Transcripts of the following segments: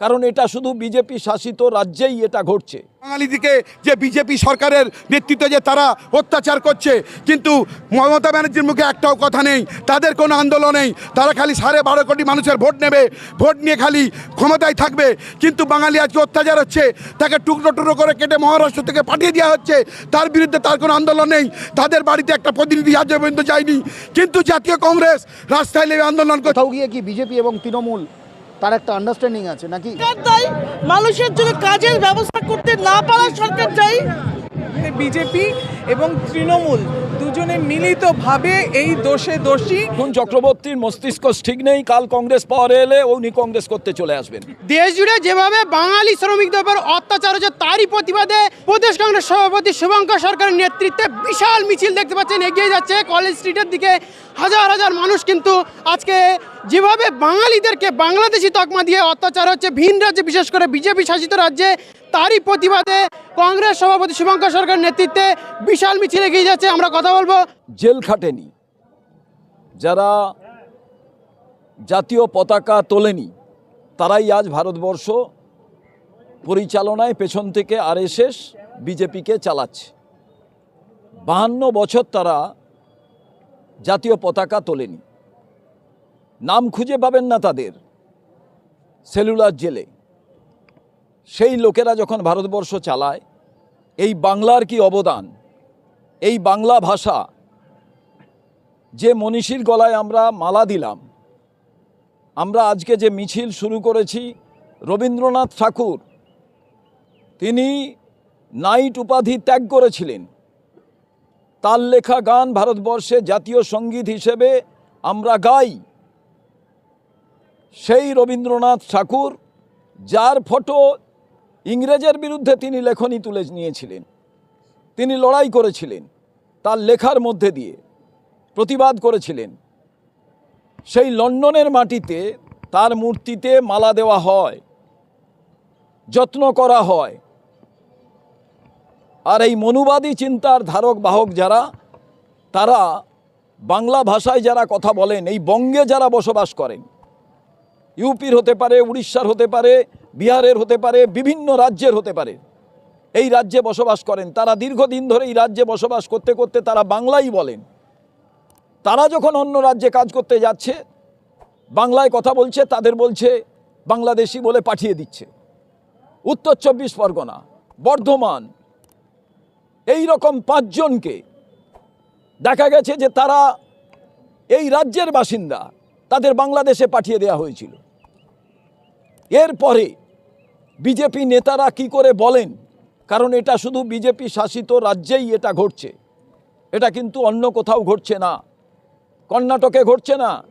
কারণ এটা শুধু বিজেপি শাসিত রাজ্যেই এটা ঘটছে। বাঙালিদিকে যে বিজেপি সরকারের নেতৃত্বে যে তারা অত্যাচার করছে কিন্তু মমতা ব্যানার্জির মুখে একটাও কথা নেই তাদের কোনো আন্দোলন নেই। তারা খালি সাড়ে বারো কোটি মানুষের ভোট নেবে ভোট নিয়ে খালি ক্ষমতায় থাকবে। কিন্তু বাঙালি আজকে অত্যাচার হচ্ছে তাকে টুকরো টুকরো করে কেটে মহারাষ্ট্র থেকে পাঠিয়ে দেওয়া হচ্ছে। তার বিরুদ্ধে তার কোনো আন্দোলন নেই তাদের বাড়িতে একটা প্রতিনিধি আজ পর্যন্ত যায়নি। কিন্তু জাতীয় কংগ্রেস রাস্তায় নেমে আন্দোলন কোথাও গিয়ে কি বিজেপি এবং তৃণমূল তার একটা আন্ডারস্ট্যান্ডিং আছে নাকি? মানুষের জন্য কাজের ব্যবস্থা করতে না পারা সরকার দায়ী বিজেপি এবং তৃণমূল দুজনে মিলিতভাবে এই দোষে দোষী। এখন চক্রবর্তীর মস্তিষ্ক ঠিক নেই কাল কংগ্রেস পাওয়ারে এলে উনি কংগ্রেস করতে চলে আসবেন। দেশ জুড়ে যেভাবে বাঙালি শ্রমিকদের উপর অত্যাচার হচ্ছে তারই প্রতিবাদে প্রদেশ কংগ্রেস সভাপতি শুভঙ্কর সরকারের নেতৃত্বে বিশাল মিছিল দেখতে পাচ্ছেন এগিয়ে যাচ্ছে কলেজ স্ট্রিটের দিকে। হাজার হাজার মানুষ কিন্তু আজকে যেভাবে বাঙালিদেরকে বাংলাদেশি তকমা দিয়ে অত্যাচার হচ্ছে ভিন রাজ্যে বিশেষ করে বিজেপি শাসিত রাজ্যে তারই প্রতিবাদে কংগ্রেস সভাপতি শুভঙ্কর সরকারের নেতৃত্বে বিশাল মিছিল এগিয়ে যাচ্ছে, আমরা কথা বলব। জেল খাটেনি। যারা জাতীয় পতাকা তোলেনি, তারাই আজ ভারতবর্ষ পরিচালনায় পেছন থেকে আর আরএসএস, বিজেপিকে চালাচ্ছে। বাহান্ন বছর তারা জাতীয় পতাকা তোলেনি। নাম খুঁজে পাবেন না তাদের। সেলুলার জেলে। সেই লোকেরা যখন ভারতবর্ষ চালায়, এই বাংলার কি অবদান? এই বাংলা ভাষা, যে মনীষীর গলায় আমরা মালা দিলাম, আমরা আজকে যে মিছিল শুরু করেছি, রবীন্দ্রনাথ ঠাকুর, তিনি নাইট উপাধি ত্যাগ করেছিলেন। তার লেখা গান ভারতবর্ষে জাতীয় সংগীত হিসেবে আমরা গাই। সেই রবীন্দ্রনাথ ঠাকুর, যার ফটো ইংরেজের বিরুদ্ধে তিনি লেখনী তুলে নিয়েছিলেন। তিনি লড়াই করেছিলেন তার লেখার মধ্যে দিয়ে, প্রতিবাদ করেছিলেন। সেই লন্ডনের মাটিতে তার মূর্তিতে মালা দেওয়া হয়, যত্ন করা হয়। আর এই মনুবাদী চিন্তার ধারক বাহক যারা, তারা বাংলা ভাষায় যারা কথা বলেন, এই বঙ্গে যারা বসবাস করেন, ইউপির হতে পারে, উড়িষ্যার হতে পারে বিহারের হতে পারে, বিভিন্ন রাজ্যের হতে পারে। এই রাজ্যে বসবাস করেন। তারা দীর্ঘদিন ধরে এই রাজ্যে বসবাস করতে করতে তারা বাংলাই বলেন। তারা যখন অন্য রাজ্যে কাজ করতে যাচ্ছে, বাংলায় কথা বলছে, তাদের বলছে, বাংলাদেশি বলে পাঠিয়ে দিচ্ছে। উত্তর চব্বিশ পরগনা, বর্ধমান, এই রকম পাঁচজনকে দেখা গেছে যে তারা এই রাজ্যের বাসিন্দা, তাদের বাংলাদেশে পাঠিয়ে দেওয়া হয়েছিল। এরপরে বিজেপি নেতারা কি করে বলেন? কারণ এটা শুধু বিজেপি শাসিত রাজ্যেই এটা ঘটছে। এটা কিন্তু অন্য কোথাও ঘটছে না। কর্ণাটকে ঘটছে না।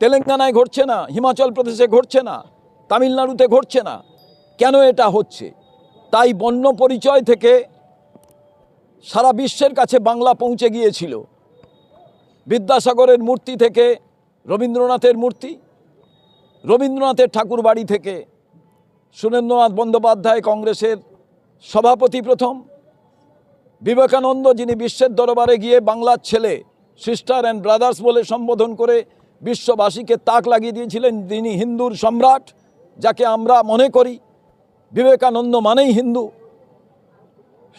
তেলেঙ্গানায় ঘটছে না। হিমাচল প্রদেশে ঘটছে না। তামিলনাড়ুতে ঘটছে না। কেন এটা হচ্ছে? তাই বন্য পরিচয় থেকে সারা বিশ্বের কাছে বাংলা পৌঁছে গিয়েছিল। বিদ্যাসাগরের মূর্তি থেকে রবীন্দ্রনাথের মূর্তি, রবীন্দ্রনাথের ঠাকুর বাড়ি থেকে সুরেন্দ্রনাথ বন্দ্যোপাধ্যায় কংগ্রেসের সভাপতি প্রথম। বিবেকানন্দ, যিনি বিশ্বের দরবারে গিয়ে বাংলার ছেলে সিস্টার অ্যান্ড ব্রাদার্স বলে সম্বোধন করে বিশ্ববাসীকে তাক লাগিয়ে দিয়েছিলেন, তিনি হিন্দুর সম্রাট, যাকে আমরা মনে করি বিবেকানন্দ মানেই হিন্দু।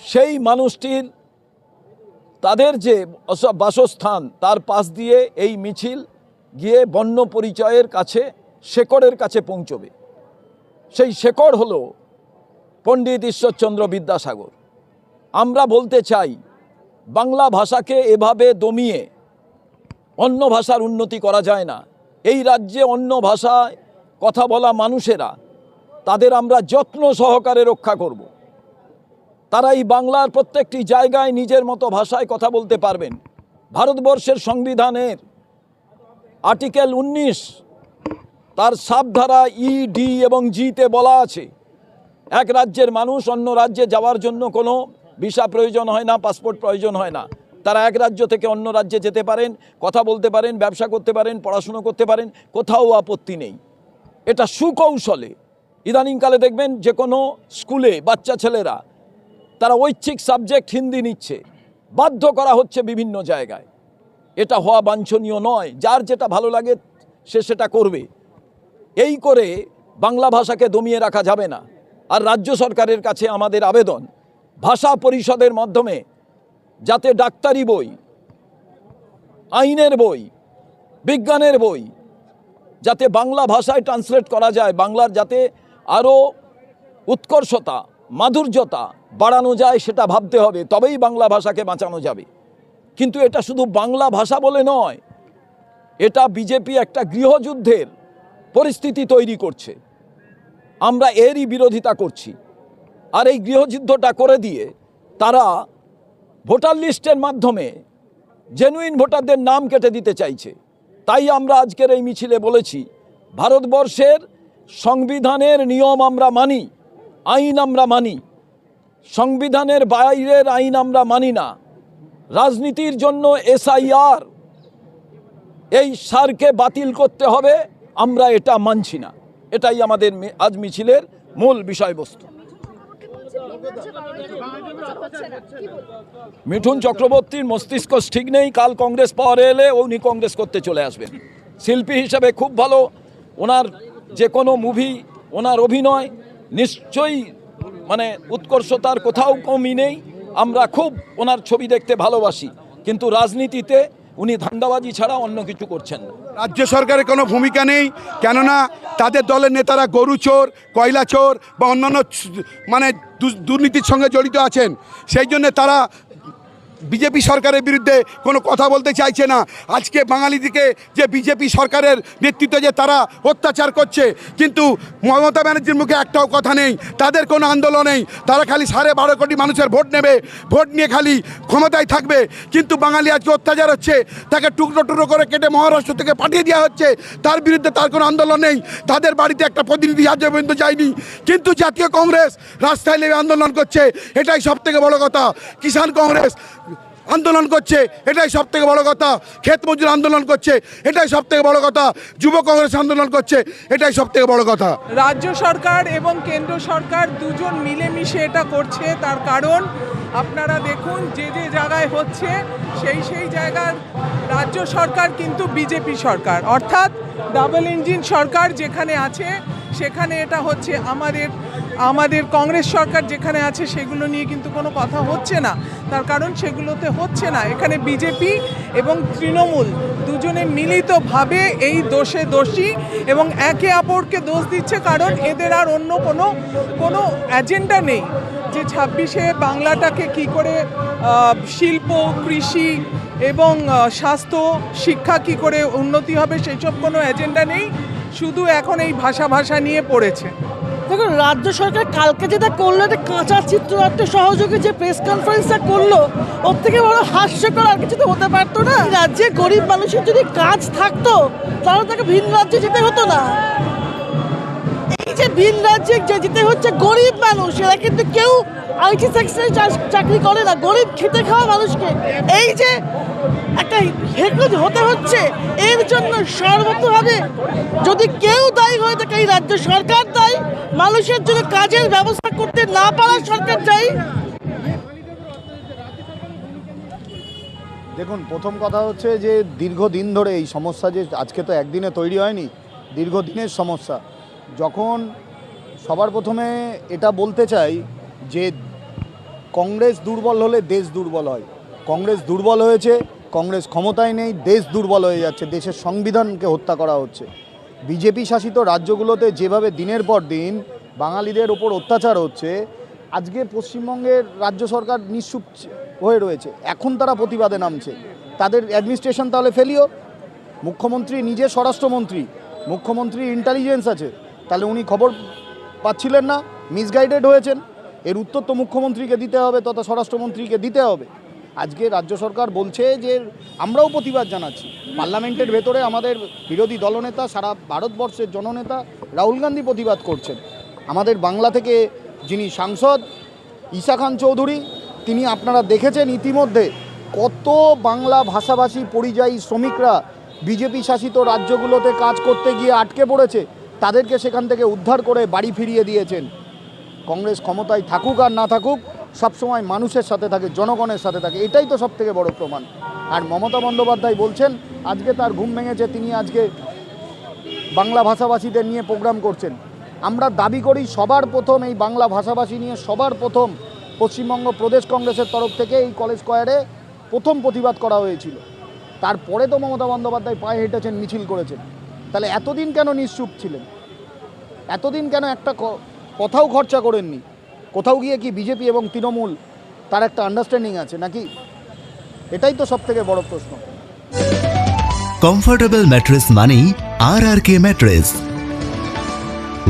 সেই মানুষটির তাদের যে বাসস্থান, তার পাশ দিয়ে এই মিছিল গিয়ে বন্য পরিচয়ের কাছে, শেকড়ের কাছে পৌঁছবে। সেই শেকড় হলো পণ্ডিত ঈশ্বরচন্দ্র বিদ্যাসাগর। আমরা বলতে চাই, বাংলা ভাষাকে এভাবে দমিয়ে অন্য ভাষার উন্নতি করা যায় না। এই রাজ্যে অন্য ভাষায় কথা বলা মানুষেরা, তাদের আমরা যত্ন সহকারে রক্ষা করব। তারা এই বাংলার প্রত্যেকটি জায়গায় নিজের মতো ভাষায় কথা বলতে পারবেন। ভারতবর্ষের সংবিধানের আর্টিকেল উনিশ তার সাবধারা ই ডি এবং জিতে বলা আছে। এক রাজ্যের মানুষ অন্য রাজ্যে যাওয়ার জন্য কোনো ভিসা প্রয়োজন হয় না, পাসপোর্ট প্রয়োজন হয় না। তারা এক রাজ্য থেকে অন্য রাজ্যে যেতে পারেন, কথা বলতে পারেন, ব্যবসা করতে পারেন, পড়াশুনো করতে পারেন, কোথাও আপত্তি নেই। এটা সুকৌশলে। ইদানিংকালে দেখবেন যে কোনো স্কুলে বাচ্চা ছেলেরা, তারা ঐচ্ছিক সাবজেক্ট হিন্দি নিচ্ছে, বাধ্য করা হচ্ছে বিভিন্ন জায়গায়। এটা হওয়া বাঞ্ছনীয় নয়, যার যেটা ভালো লাগে সে সেটা করবে। এই করে বাংলা ভাষাকে দমিয়ে রাখা যাবে না। আর রাজ্য সরকারের কাছে আমাদের আবেদন, ভাষা পরিষদের মাধ্যমে যাতে ডাক্তারি বই, আইনের বই, বিজ্ঞানের বই যাতে বাংলা ভাষায় ট্রান্সলেট করা যায়, বাংলার যাতে আরও উৎকর্ষতা, মাধুর্যতা বাড়ানো যায় সেটা ভাবতে হবে, তবেই বাংলা ভাষাকে বাঁচানো যাবে। কিন্তু এটা শুধু বাংলা ভাষা বলে নয়, এটা বিজেপি একটা গৃহযুদ্ধের পরিস্থিতি তৈরি করছে। আমরা এরই বিরোধিতা করছি। আর এই গৃহযুদ্ধটা করে দিয়ে তারা ভোটার লিস্টের মাধ্যমে জেনুইন ভোটারদের নাম কেটে দিতে চাইছে। তাই আমরা আজকের এই মিছিলে বলেছি, ভারতবর্ষের সংবিধানের নিয়ম আমরা মানি, আইন আমরা মানি। সংবিধানের বাইরের আইন আমরা মানি না। রাজনীতির জন্য এসআইআর, এই সারকে বাতিল করতে হবে। আমরা এটা মানছি না। এটাই আমাদের আজ মিছিলের মূল বিষয়বস্তু। মিঠুন চক্রবর্তীর মস্তিষ্ক ঠিক নেই, কাল কংগ্রেস পাওয়ারে এলে উনি কংগ্রেস করতে চলে আসবেন। শিল্পী হিসাবে খুব ভালো, ওনার যে কোনো মুভি, ওনার অভিনয়, নিশ্চয়ই মানে উৎকর্ষতার কোথাও কমই নেই। আমরা খুব ওনার ছবি দেখতে ভালোবাসি, কিন্তু রাজনীতিতে উনি ধান্দাবাজি ছাড়া অন্য কিছু করছেন না। রাজ্য সরকারের কোনো ভূমিকা নেই, কেননা তাদের দলের নেতারা গরু চোর, কয়লা চোর বা অন্যান্য মানে দুর্নীতির সঙ্গে জড়িত আছেন। সেই জন্য তারা বিজেপি সরকারের বিরুদ্ধে কোনো কথা বলতে চাইছে না। আজকে বাঙালিদিকে যে বিজেপি সরকারের নেতৃত্বে যে তারা অত্যাচার করছে, কিন্তু মমতা ব্যানার্জির মুখে একটাও কথা নেই, তাদের কোনো আন্দোলন নেই। তারা খালি সাড়ে বারো কোটি মানুষের ভোট নেবে, ভোট নিয়ে খালি ক্ষমতায় থাকবে। কিন্তু বাঙালি আজকে অত্যাচার হচ্ছে, তাকে টুকরো টুকরো করে কেটে মহারাষ্ট্র থেকে পাঠিয়ে দেওয়া হচ্ছে। তার বিরুদ্ধে তার কোনো আন্দোলন নেই, তাদের বাড়িতে একটা প্রতিনিধি আজ পর্যন্ত যায়নি। কিন্তু জাতীয় কংগ্রেস রাস্তায় নেমে আন্দোলন করছে, এটাই সব থেকে বড় কথা। কিষাণ কংগ্রেস আন্দোলন করছে, এটাই সব থেকে বড় কথা। ক্ষেত মজুর আন্দোলন করছে, এটাই সব থেকে বড় কথা। যুব কংগ্রেস আন্দোলন করছে, এটাই সব থেকে বড় কথা। রাজ্য সরকার এবং কেন্দ্র সরকার দুজন মিলেমিশে এটা করছে, তার কারণ আপনারা দেখুন যে যে জায়গায় হচ্ছে, সেই সেই জায়গার রাজ্য সরকার কিন্তু বিজেপি সরকার। অর্থাৎ ডাবল ইঞ্জিন সরকার যেখানে আছে, সেখানে এটা হচ্ছে আমাদের আমাদের কংগ্রেস সরকার যেখানে আছে সেগুলো নিয়ে কিন্তু কোনো কথা হচ্ছে না। তার কারণ সেগুলোতে হচ্ছে না। এখানে বিজেপি এবং তৃণমূল দুজনে মিলিতভাবে এই দোষে দোষী এবং একে অপরকে দোষ দিচ্ছে কারণ এদের আর অন্য কোনো কোনো এজেন্ডা নেই। যে ছাব্বিশে বাংলাটাকে কি করে শিল্প, কৃষি এবং স্বাস্থ্য, শিক্ষা কি করে উন্নতি হবে সেসব কোনো এজেন্ডা নেই। শুধু এখন এই ভাষা ভাষা নিয়ে পড়েছে। দেখুন, রাজ্য সরকার কালকে যেটা করল, একটা কাঁচা চিত্রনাট্য সহযোগে যে প্রেস কনফারেন্সটা করল, ওর থেকে বড় হাস্যকর আর কিছু তো হতে পারতো না। রাজ্যে গরিব মানুষের যদি কাজ থাকতো, তাহলে তাকে ভিন রাজ্যে যেতে হতো না। এই যে ভিন রাজ্যে যেতে হচ্ছে গরিব মানুষ, এরা কিন্তু কেউ আইটি সেকশনে চাকরি করে না, গরিব খেতে খাওয়া মানুষকে। এই যে একটা হেকজ হতে হচ্ছে। এর জন্য সর্বতভাবে যদি কেউ দায়ী হয়ে থাকে, এই রাজ্য সরকার দায়ী, মানুষের জন্য কাজের ব্যবস্থা করতে না পারা সরকার দায়ী। দেখুন, প্রথম কথা হচ্ছে যে দীর্ঘদিন ধরে এই সমস্যা যে আজকে তো একদিনে তৈরি হয়নি, দীর্ঘদিনের সমস্যা। যখন সবার প্রথমে এটা বলতে চাই যে কংগ্রেস দুর্বল হলে দেশ দুর্বল হয়। কংগ্রেস দুর্বল হয়েছে কংগ্রেস ক্ষমতায় নেই, দেশ দুর্বল হয়ে যাচ্ছে, দেশের সংবিধানকে হত্যা করা হচ্ছে। বিজেপি শাসিত রাজ্যগুলোতে যেভাবে দিনের পর দিন বাঙালিদের ওপর অত্যাচার হচ্ছে, আজকে পশ্চিমবঙ্গের রাজ্য সরকার নিঃসুপ হয়ে রয়েছে। এখন তারা প্রতিবাদে নামছে। তাদের অ্যাডমিনিস্ট্রেশন তাহলে ফেলিও মুখ্যমন্ত্রী নিজে স্বরাষ্ট্রমন্ত্রী মুখ্যমন্ত্রী ইন্টেলিজেন্স আছে। তাহলে উনি খবর পাচ্ছিলেন না মিসগাইডেড হয়েছেন। এর উত্তর তো মুখ্যমন্ত্রীকে দিতে হবে, তথা স্বরাষ্ট্রমন্ত্রীকে দিতে হবে। আজকে রাজ্য সরকার বলছে যে আমরাও প্রতিবাদ জানাচ্ছি। পার্লামেন্টের ভেতরে আমাদের বিরোধী দলনেতা, সারা ভারতবর্ষের জননেতা রাহুল গান্ধী প্রতিবাদ করছেন। আমাদের বাংলা থেকে যিনি সাংসদ ঈশা খান চৌধুরী, তিনি আপনারা দেখেছেন ইতিমধ্যে কত বাংলা ভাষাভাষী পরিযায়ী শ্রমিকরা বিজেপি শাসিত রাজ্যগুলোতে কাজ করতে গিয়ে আটকে পড়েছে, তাদেরকে সেখান থেকে উদ্ধার করে বাড়ি ফিরিয়ে দিয়েছেন। কংগ্রেস ক্ষমতায় থাকুক আর না থাকুক সবসময় মানুষের সাথে থাকে, জনগণের সাথে থাকে, এটাই তো সবথেকে বড় প্রমাণ। আর মমতা বন্দ্যোপাধ্যায় বলছেন, আজকে তার ঘুম ভেঙেছে, তিনি আজকে বাংলা ভাষাভাষীদের নিয়ে প্রোগ্রাম করছেন। আমরা দাবি করি সবার প্রথম এই বাংলা ভাষাভাষী নিয়ে, সবার প্রথম পশ্চিমবঙ্গ প্রদেশ কংগ্রেসের তরফ থেকে এই কলেজ স্কোয়ারে প্রথম প্রতিবাদ করা হয়েছিল। তারপরে তো মমতা বন্দ্যোপাধ্যায় পায়ে হেঁটেছেন, মিছিল করেছেন। তাহলে এতদিন কেন নিশ্চুপ ছিলেন? এতদিন কেন একটা কথাও খরচা করেননি? কোথাও গিয়ে কি বিজেপি এবং তৃণমূল তার একটা আন্ডারস্ট্যান্ডিং আছে নাকি? এটাই তো সব থেকে বড় প্রশ্ন। কমফোর্টেবল ম্যাট্রেস মানেই R R K mattress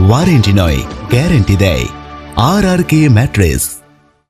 warranty নয় গ্যারেন্টি দেয়। R R K mattress